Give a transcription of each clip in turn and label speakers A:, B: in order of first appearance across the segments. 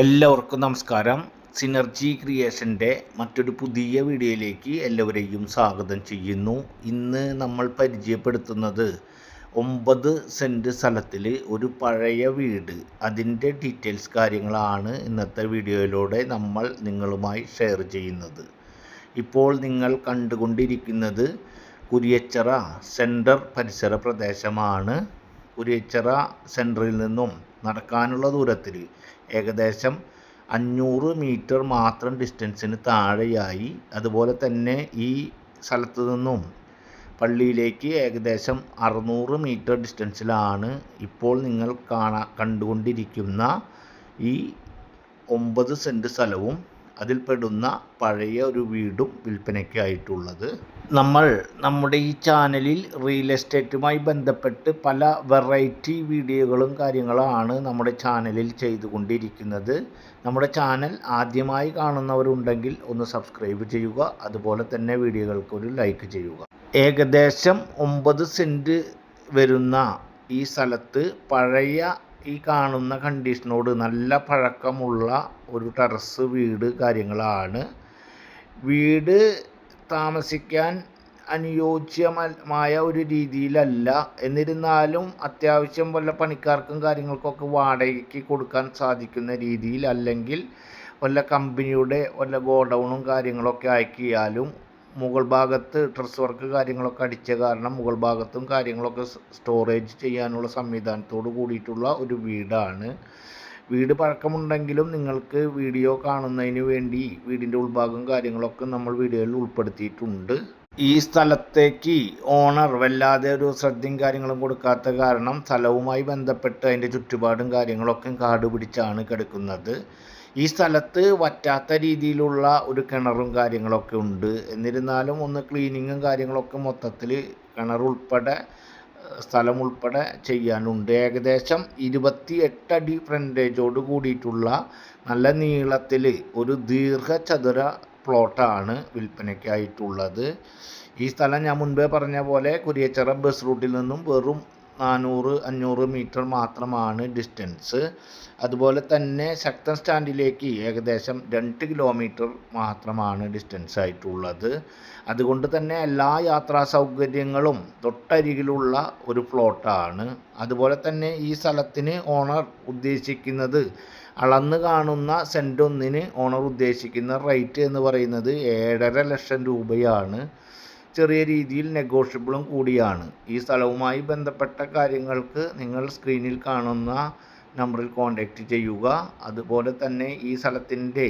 A: എല്ലാവർക്കും നമസ്കാരം. സിനർജി ക്രിയേഷന്റെ മറ്റൊരു പുതിയ വീഡിയോയിലേക്ക് എല്ലാവരെയും സ്വാഗതം ചെയ്യുന്നു. ഇന്ന് നമ്മൾ പരിചയപ്പെടുത്തുന്നത് ഒമ്പത് സെന്റ് സ്ഥലത്തിൽ ഒരു പഴയ വീട്. അതിന്റെ ഡീറ്റെയിൽസ് കാര്യങ്ങളാണ് ഇന്നത്തെ വീഡിയോയിലൂടെ നമ്മൾ നിങ്ങളുമായി ഷെയർ ചെയ്യുന്നത്. ഇപ്പോൾ നിങ്ങൾ കണ്ടുകൊണ്ടിരിക്കുന്നത് കുരിയച്ചറ സെന്റർ പരിസര പ്രദേശമാണ്. കുരിയച്ചറ സെന്ററിൽ നിന്നും നടക്കാനുള്ള ദൂരത്തിൽ. ഏകദേശം അഞ്ഞൂറ് മീറ്റർ മാത്രം ഡിസ്റ്റൻസിന് താഴെയായി. അതുപോലെ തന്നെ ഈ സ്ഥലത്തു നിന്നും പള്ളിയിലേക്ക് ഏകദേശം അറുന്നൂറ് മീറ്റർ ഡിസ്റ്റൻസിലാണ് ഇപ്പോൾ നിങ്ങൾ കാണാ കണ്ടുകൊണ്ടിരിക്കുന്ന ഈ ഒമ്പത് സെന്റ് സ്ഥലവും അതിൽപ്പെടുന്ന പഴയ ഒരു വീടും വിൽപ്പനയ്ക്കായിട്ടുള്ളത് നമ്മൾ നമ്മുടെ ഈ ചാനലിൽ റിയൽ എസ്റ്റേറ്റുമായി ബന്ധപ്പെട്ട് പല വെറൈറ്റി വീഡിയോകളും കാര്യങ്ങളാണ് നമ്മുടെ ചാനലിൽ ചെയ്തുകൊണ്ടിരിക്കുന്നത്. നമ്മുടെ ചാനൽ ആദ്യമായി കാണുന്നവരുണ്ടെങ്കിൽ ഒന്ന് സബ്സ്ക്രൈബ് ചെയ്യുക അതുപോലെ തന്നെ വീഡിയോകൾക്ക് ഒരു ലൈക്ക് ചെയ്യുക. ഏകദേശം ഒമ്പത് സെന്റ് വരുന്ന ഈ സ്ഥലത്ത് പഴയ ഈ കാണുന്ന കണ്ടീഷനോട് നല്ല പഴക്കമുള്ള ഒരു ടെറസ് വീട് കാര്യങ്ങളാണ്. വീട് താമസിക്കാൻ അനുയോജ്യമായ ഒരു രീതിയിലല്ല. എന്നിരുന്നാലും അത്യാവശ്യം വല്ല പണിക്കാർക്കും കാര്യങ്ങൾക്കൊക്കെ വാടകയ്ക്ക് കൊടുക്കാൻ സാധിക്കുന്ന രീതിയിൽ അല്ലെങ്കിൽ വല്ല കമ്പനിയുടെ വല്ല ഗോഡൗണും കാര്യങ്ങളൊക്കെ ആക്കിയാലും മുകൾ ഭാഗത്ത് ഡ്രസ് വർക്ക് കാര്യങ്ങളൊക്കെ അടിച്ച കാരണം മുകൾ ഭാഗത്തും കാര്യങ്ങളൊക്കെ സ്റ്റോറേജ് ചെയ്യാനുള്ള സംവിധാനത്തോട് കൂടിയിട്ടുള്ള ഒരു വീടാണ്. വീട് പഴക്കമുണ്ടെങ്കിലും നിങ്ങൾക്ക് വീഡിയോ കാണുന്നതിന് വേണ്ടി വീടിന്റെ ഉൾഭാഗം കാര്യങ്ങളൊക്കെ നമ്മൾ വീഡിയോയിൽ ഉൾപ്പെടുത്തിയിട്ടുണ്ട്. ഈ സ്ഥലത്തേക്ക് ഓണർ വല്ലാതെ ഒരു ശ്രദ്ധയും കാര്യങ്ങളും കൊടുക്കാത്ത കാരണം സ്ഥലവുമായി ബന്ധപ്പെട്ട് അതിന്റെ ചുറ്റുപാടും കാര്യങ്ങളൊക്കെ കാട് പിടിച്ചാണ് കിടക്കുന്നത്. ഈ സ്ഥലത്ത് വറ്റാത്ത രീതിയിലുള്ള ഒരു കിണറും കാര്യങ്ങളൊക്കെ ഉണ്ട്. എന്നിരുന്നാലും ഒന്ന് ക്ലീനിങ്ങും കാര്യങ്ങളൊക്കെ മൊത്തത്തിൽ കിണറുൾപ്പെടെ സ്ഥലം ഉൾപ്പെടെ ചെയ്യാനുണ്ട്. ഏകദേശം ഇരുപത്തി എട്ടടി ഫ്രണ്ടേജോട് കൂടിയിട്ടുള്ള നല്ല നീളത്തിൽ ഒരു ദീർഘചതുര പ്ലോട്ടാണ് വിൽപ്പനയ്ക്കായിട്ടുള്ളത്. ഈ സ്ഥലം ഞാൻ മുൻപേ പറഞ്ഞ പോലെ കുരിയച്ചിറ ബസ് റൂട്ടിൽ നിന്നും വെറും നാനൂറ് അഞ്ഞൂറ് മീറ്റർ മാത്രമാണ് ഡിസ്റ്റൻസ് അതുപോലെ തന്നെ ശക്തൻ സ്റ്റാൻഡിലേക്ക് ഏകദേശം രണ്ട് കിലോമീറ്റർ മാത്രമാണ് ഡിസ്റ്റൻസ് ആയിട്ടുള്ളത്. അതുകൊണ്ട് തന്നെ എല്ലാ യാത്രാ സൗകര്യങ്ങളും തൊട്ടരികിലുള്ള ഒരു പ്ലോട്ടാണ് അതുപോലെ തന്നെ ഈ സ്ഥലത്തിന് ഓണർ ഉദ്ദേശിക്കുന്നത് അളന്ന് കാണുന്ന സെന്റൊന്നിന് ഓണർ ഉദ്ദേശിക്കുന്ന റേറ്റ് എന്ന് പറയുന്നത് ഏഴര ലക്ഷം രൂപയാണ്. ചെറിയ രീതിയിൽ നെഗോഷ്യബിളും കൂടിയാണ്. ഈ സ്ഥലവുമായി ബന്ധപ്പെട്ട കാര്യങ്ങൾക്ക് നിങ്ങൾ സ്ക്രീനിൽ കാണുന്ന നമ്പറിൽ കോൺടാക്റ്റ് ചെയ്യുക. അതുപോലെ തന്നെ ഈ സ്ഥലത്തിന്റെ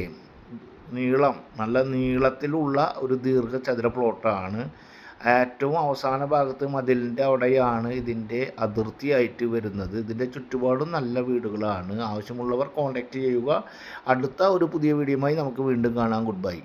A: നീളം നല്ല നീളത്തിലുള്ള ഒരു ദീർഘചതുര പ്ലോട്ടാണ് ഏറ്റവും അവസാന ഭാഗത്ത് മതിലിന്റെ അവിടെയാണ് ഇതിന്റെ അതിർത്തിയായിട്ട് വരുന്നത്. ഇതിന്റെ ചുറ്റുപാടും നല്ല വീടുകളാണ്. ആവശ്യമുള്ളവർ കോൺടാക്റ്റ് ചെയ്യുക. അടുത്ത ഒരു പുതിയ വീഡിയോയുമായി നമുക്ക് വീണ്ടും കാണാം. Good bye